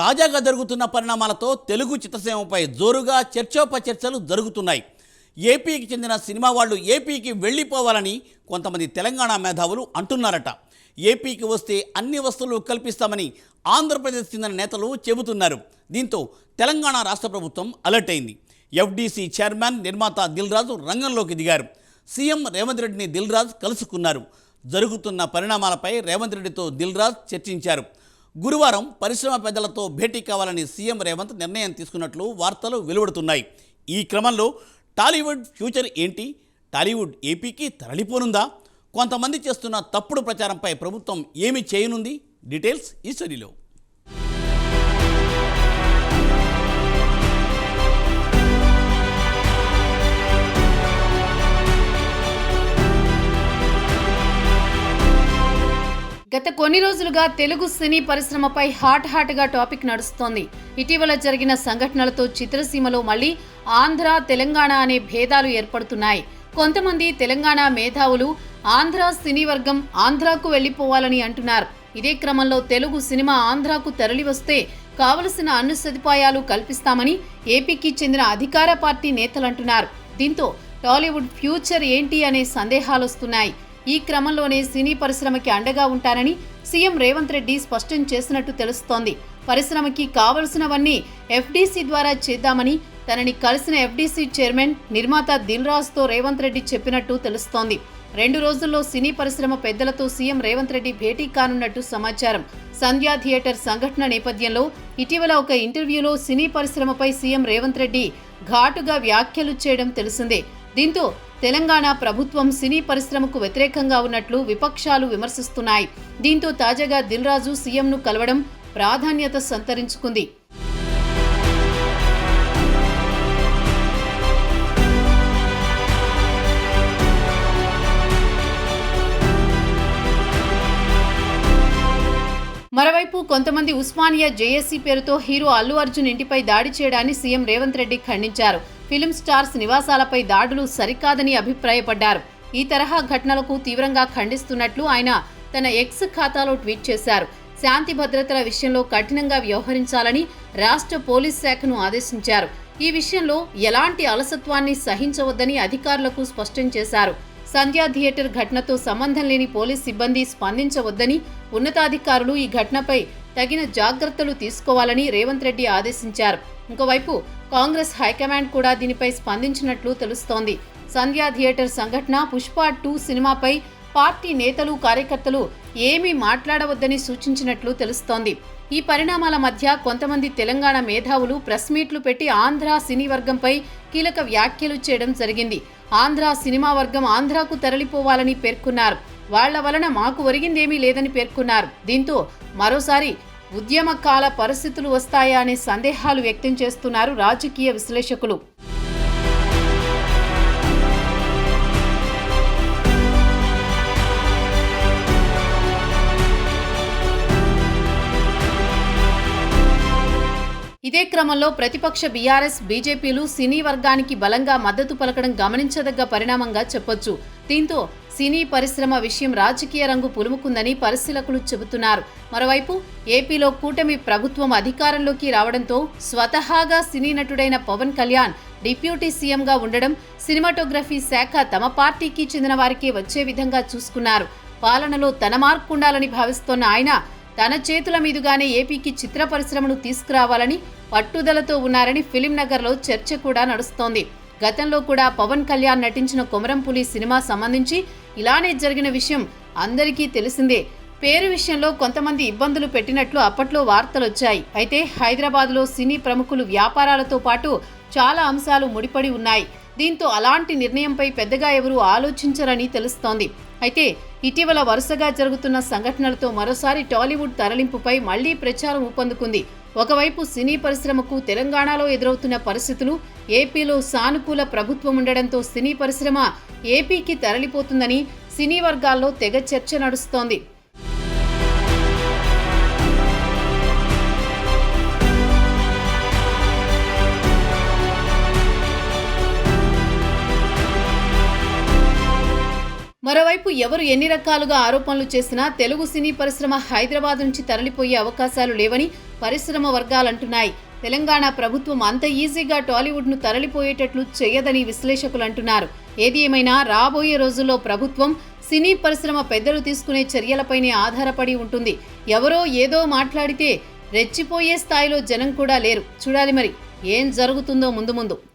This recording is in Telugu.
తాజాగా జరుగుతున్న పరిణామాలతో తెలుగు చిత్రసీమపై జోరుగా చర్చోపచర్చలు జరుగుతున్నాయి. ఏపీకి చెందిన సినిమా వాళ్ళు ఏపీకి వెళ్ళిపోవాలని కొంతమంది తెలంగాణ మేధావులు అంటున్నారట. ఏపీకి వస్తే అన్ని వస్తువులు కల్పిస్తామని ఆంధ్రప్రదేశ్ చెందిన నేతలు చెబుతున్నారు. దీంతో తెలంగాణ రాష్ట్ర ప్రభుత్వం అలర్ట్ అయింది. ఎఫ్డీసీ చైర్మన్ నిర్మాత దిల్ రాజు రంగంలోకి దిగారు. సీఎం రేవంత్ రెడ్డిని దిల్రాజ్ కలుసుకున్నారు. జరుగుతున్న పరిణామాలపై రేవంత్ రెడ్డితో దిల్రాజ్ చర్చించారు. గురువారం పరిశ్రమ పెద్దలతో భేటీ కావాలని సీఎం రేవంత్ నిర్ణయం తీసుకున్నట్లు వార్తలు వెలువడుతున్నాయి. ఈ క్రమంలో టాలీవుడ్ ఫ్యూచర్ ఏంటి? టాలీవుడ్ ఏపీకి తరలిపోనుందా? కొంతమంది చేస్తున్న తప్పుడు ప్రచారంపై ప్రభుత్వం ఏమి చేయనుంది? డీటెయిల్స్ ఈ స్టడీలో గత కొన్ని రోజులుగా తెలుగు సినీ పరిశ్రమపై హాట్ హాట్గా టాపిక్ నడుస్తోంది. ఇటీవల జరిగిన సంఘటనలతో చిత్రసీమలో మళ్ళీ ఆంధ్ర తెలంగాణ అనే భేదాలు ఏర్పడుతున్నాయి. కొంతమంది తెలంగాణ మేధావులు ఆంధ్ర సినీ వర్గం ఆంధ్రాకు వెళ్ళిపోవాలని అంటున్నారు. ఇదే క్రమంలో తెలుగు సినిమా ఆంధ్రాకు తరలివస్తే కావలసిన అన్ని సదుపాయాలు కల్పిస్తామని ఏపీకి చెందిన అధికార పార్టీ నేతలు అంటున్నారు. దీంతో టాలీవుడ్ ఫ్యూచర్ ఏంటి అనే సందేహాలొస్తున్నాయి. ఈ క్రమంలోనే సినీ పరిశ్రమకి అండగా ఉంటానని సీఎం రేవంత్ రెడ్డి స్పష్టం చేసినట్టు తెలుస్తోంది. పరిశ్రమకి కావలసినవన్నీ ఎఫ్డీసీ ద్వారా చేద్దామని తనని కలిసిన ఎఫ్డీసీ చైర్మన్ నిర్మాత దిల్రాజ్తో రేవంత్ రెడ్డి చెప్పినట్టు తెలుస్తోంది. రెండు రోజుల్లో సినీ పరిశ్రమ పెద్దలతో సీఎం రేవంత్ రెడ్డి భేటీ కానున్నట్టు సమాచారం. సంధ్యా థియేటర్ సంఘటన నేపథ్యంలో ఇటీవల ఒక ఇంటర్వ్యూలో సినీ పరిశ్రమపై సీఎం రేవంత్ రెడ్డి ఘాటుగా వ్యాఖ్యలు చేయడం తెలిసిందే. దీంతో తెలంగాణ ప్రభుత్వం సినీ పరిశ్రమకు వ్యతిరేకంగా ఉన్నట్లు విపక్షాలు విమర్శిస్తున్నాయి. దీంతో తాజాగా దిల్ రాజు సీఎంను కలవడం ప్రాధాన్యత సంతరించుకుంది. మరోవైపు కొంతమంది ఉస్మానియా జేఏసీ పేరుతో హీరో అల్లు అర్జున్ ఇంటిపై దాడి చేయడాన్ని సీఎం రేవంత్ రెడ్డి ఖండించారు. ఫిలిం స్టార్స్ నివాసాలపై దాడులు సరికాదని అభిప్రాయపడ్డారు. ఈ తరహా ఘటనలకు తీవ్రంగా ఖండిస్తున్నట్లు ఆయన తన ఎక్స్ ఖాతాలో ట్వీట్ చేశారు. శాంతి భద్రతల విషయంలో కఠినంగా వ్యవహరించాలని రాష్ట్ర పోలీస్ శాఖను ఆదేశించారు. ఈ విషయంలో ఎలాంటి అలసత్వాన్ని సహించవద్దని అధికారులకు స్పష్టం చేశారు. సంధ్యా థియేటర్ ఘటనతో సంబంధం లేని పోలీస్ సిబ్బంది స్పందించవద్దని ఉన్నతాధికారులు ఈ ఘటనపై తగిన జాగ్రత్తలు తీసుకోవాలని రేవంత్ రెడ్డి ఆదేశించారు. ఇంకోవైపు కాంగ్రెస్ హైకమాండ్ కూడా దీనిపై స్పందించినట్లు తెలుస్తోంది. సంధ్యా థియేటర్ సంఘటన పుష్ప టూ సినిమాపై పార్టీ నేతలు కార్యకర్తలు ఏమీ మాట్లాడవద్దని సూచించినట్లు తెలుస్తోంది. ఈ పరిణామాల మధ్య కొంతమంది తెలంగాణ మేధావులు ప్రెస్ మీట్లు పెట్టి ఆంధ్ర సినీ వర్గంపై కీలక వ్యాఖ్యలు చేయడం జరిగింది. ఆంధ్ర సినిమా వర్గం ఆంధ్రాకు తరలిపోవాలని పేర్కొన్నారు. వాళ్ళ వలన మాకు ఒరిగిందేమీ లేదని పేర్కొన్నారు. దీంతో మరోసారి ఉద్యమ కాల పరిస్థితులు వస్తాయా అనే సందేహాలు వ్యక్తం చేస్తున్నారు రాజకీయ విశ్లేషకులు. ఇదే క్రమంలో ప్రతిపక్ష బీఆర్ఎస్ బీజేపీలు సినీ వర్గానికి బలంగా మద్దతు పలకడం గమనించదగ్గ పరిణామంగా చెప్పొచ్చు. దీంతో సినీ పరిశ్రమ విషయం రాజకీయ రంగు పులుముకుందని పరిశీలకులు చెబుతున్నారు. మరోవైపు ఏపీలో కూటమి ప్రభుత్వం అధికారంలోకి రావడంతో స్వతహాగా సినీ నటుడైన పవన్ కళ్యాణ్ డిప్యూటీ సీఎంగా ఉండడం సినిమాటోగ్రఫీ శాఖ తమ పార్టీకి చెందిన వారికే వచ్చే విధంగా చూసుకున్నారు. పాలనలో తన మార్పు ఉండాలని భావిస్తోన్న ఆయన తన చేతుల మీదుగానే ఏపీకి చిత్ర పరిశ్రమను తీసుకురావాలని పట్టుదలతో ఉన్నారని ఫిలిం నగర్లో చర్చ కూడా నడుస్తోంది. గతంలో కూడా పవన్ కళ్యాణ్ నటించిన కొమరంపులి సినిమా సంబంధించి ఇలానే జరిగిన విషయం అందరికీ తెలిసిందే. పేరు విషయంలో కొంతమంది ఇబ్బందులు పెట్టినట్లు అప్పట్లో వార్తలొచ్చాయి. అయితే హైదరాబాద్లో సినీ ప్రముఖులు వ్యాపారాలతో పాటు చాలా అంశాలు ముడిపడి ఉన్నాయి. దీంతో అలాంటి నిర్ణయంపై పెద్దగా ఎవరూ ఆలోచించరని తెలుస్తోంది. అయితే ఇటీవల వరుసగా జరుగుతున్న సంఘటనలతో మరోసారి టాలీవుడ్ తరలింపుపై మళ్ళీ ప్రచారం ఊపందుకుంది. ఒకవైపు సినీ పరిశ్రమకు తెలంగాణలో ఎదురవుతున్న పరిస్థితులు ఏపీలో సానుకూల ప్రభుత్వం ఉండడంతో సినీ పరిశ్రమ ఏపీకి తరలిపోతుందని సినీ వర్గాల్లో తెగ చర్చ నడుస్తోంది. మరోవైపు ఎవరు ఎన్ని రకాలుగా ఆరోపణలు చేసినా తెలుగు సినీ పరిశ్రమ హైదరాబాద్ నుంచి తరలిపోయే అవకాశాలు లేవని పరిశ్రమ వర్గాలంటున్నాయి. తెలంగాణ ప్రభుత్వం అంత ఈజీగా టాలీవుడ్ను తరలిపోయేటట్లు చేయదని విశ్లేషకులు అంటున్నారు. ఏది ఏమైనా రాబోయే రోజుల్లో ప్రభుత్వం సినీ పరిశ్రమ పెద్దలు తీసుకునే చర్యలపైనే ఆధారపడి ఉంటుంది. ఎవరో ఏదో మాట్లాడితే రెచ్చిపోయే స్థాయిలో జనం కూడా లేరు. చూడాలి మరి ఏం జరుగుతుందో ముందు ముందు.